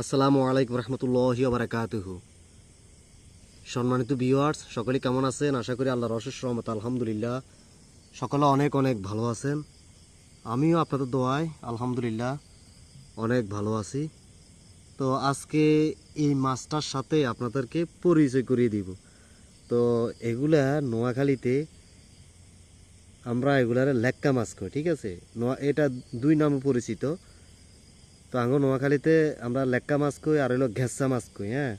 আসসালামু আলাইকুম রহমতুল্লাহি বারাকাতুহু। সম্মানিত ভিউয়ার্স সকলে কেমন আছেন? আশা করি আল্লাহর অশেষ রহমত আলহামদুলিল্লাহ। সকলে অনেক অনেক ভালো আছেন। আমিও আপনাদের দোয়ায় আলহামদুলিল্লাহ অনেক ভালো আছি। তো আজকে এই মাছটার সাথে আপনাদেরকে পরিচয় করিয়ে দিব। তো এগুলা নোয়াখালীতে আমরা এগুলার লেক্কা মাছ কই ঠিক আছে? নোয়া এটা দুই নামে পরিচিত। তো আঙ্গ নোয়াখালীতে আমরা লেক্কা মাছ কই, আর হইল ঘেঁচা মাছ কই হ্যাঁ?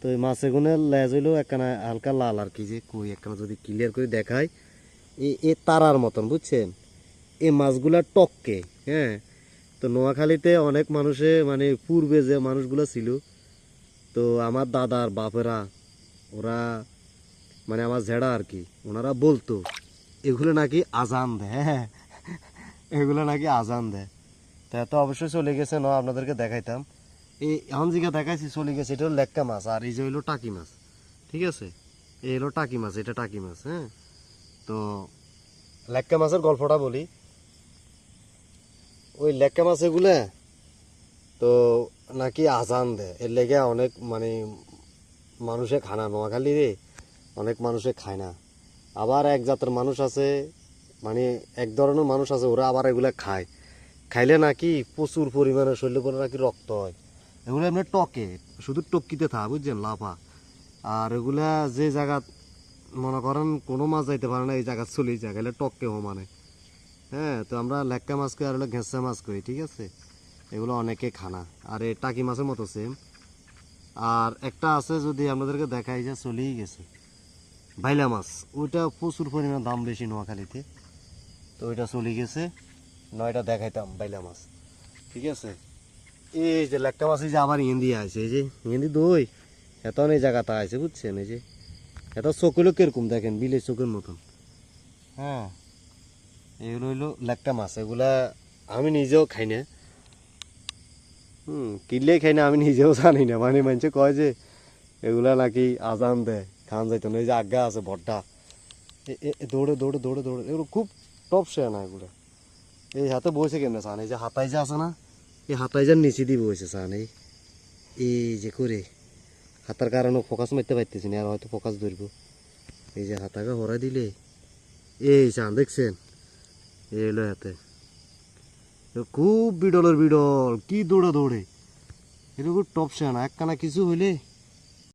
তো এই মাছ এগুলো লেজ হইল একখানা হালকা লাল আর কি যে কই, একখানা যদি ক্লিয়ার করে দেখায় এ এ তারার মতন, বুঝছেন? এই মাছগুলা টককে হ্যাঁ? তো নোয়াখালীতে অনেক মানুষে মানে পূর্বে যে মানুষগুলো ছিল, তো আমার দাদার বাপেরা, ওরা মানে আমার ঝেড়া আর কি, ওনারা বলতো, এগুলো নাকি আজান দেয়? হ্যাঁ এগুলো নাকি আজান দেয়। তা তো অবশ্যই চলে গেছে না আপনাদেরকে দেখাইতাম। এই এখন যেটা দেখাইছি, চলে গেছে, এটা হলো লেক্কা মাছ, আর এই যে হইল টাকি মাছ, ঠিক আছে? এই হলো টাকি মাছ, এটা টাকি মাছ হ্যাঁ? তো লেক্কা মাছের গল্পটা বলি। ওই লেক্কা মাছ এগুলা তো নাকি আজান দেয়, এর লেগে অনেক মানে মানুষে খানা নোয়াখালি রে, অনেক মানুষে খায় না। আবার এক জাতের মানুষ আছে মানে এক ধরনের মানুষ আছে, ওরা আবার এগুলা খায়। খাইলে নাকি প্রচুর পরিমাণে শরীরে পরে নাকি রক্ত হয়। এগুলো এমনি টকে, শুধু টকিতে থা বুঝছেন, লাফা। আর এগুলা যে জায়গা, মনে করেন, কোনো মাছ যাইতে পারে না, এই জায়গা চলেই যায় গেলে টককে মানে। হ্যাঁ তো আমরা লেক্কা মাছ করি আর হলো ঘেঁচা মাছ করি, ঠিক আছে? এগুলো অনেকে খানা আর এই টাকি মাছের মতো সেম আর একটা আছে যদি আপনাদেরকে দেখাই, যে চলেই গেছে। ভাইলা মাছ, ওইটা প্রচুর পরিমাণে দাম বেশি নোয়াখালীতে। তো ওইটা চলে গেছে। নয়টা দেখাইতাম বাইলা মাছ। ঠিক আছে। এই যে লেকটা মাছ এই যে আবার ইন্দি আছে এই যে ইন্দি দই। এত এই জায়গাটা আছে বুঝছেন এই যে। এত চোখগুলো কীরকম দেখেন বিলের চোখের মতন হ্যাঁ। এগুলো হইল লেকটা মাছ এগুলা আমি নিজেও খাই না। হুম কিনলেই খাই না আমি নিজেও জানি না। মানে মানুষে কয় যে এগুলা নাকি আজান দেয় খান যাইতো না। এই যে আজ্ঞা আছে ভট্টা দৌড়ে দৌড়ে দৌড়ে দৌড়ে। এগুলো খুব টপ সে না এগুলো। এই হাতে বসে কেমনে চান এই যে হাতাই যে আছে না, এই হাতাই যার নিচে দিয়ে বসে চান এই এই যে করে, হাতার কারণে ফোকাস মারতে পারতেছি না, আর হয়তো ফোকাস ধরবো। এই যে হাতাকে হরাই দিলে, এই চান দেখছেন? এই এলো হাতে। খুব বিডলের বিডল, কি দৌড়ে দৌড়ে এটা খুব টপ সে না, একখানা কিছু হইলে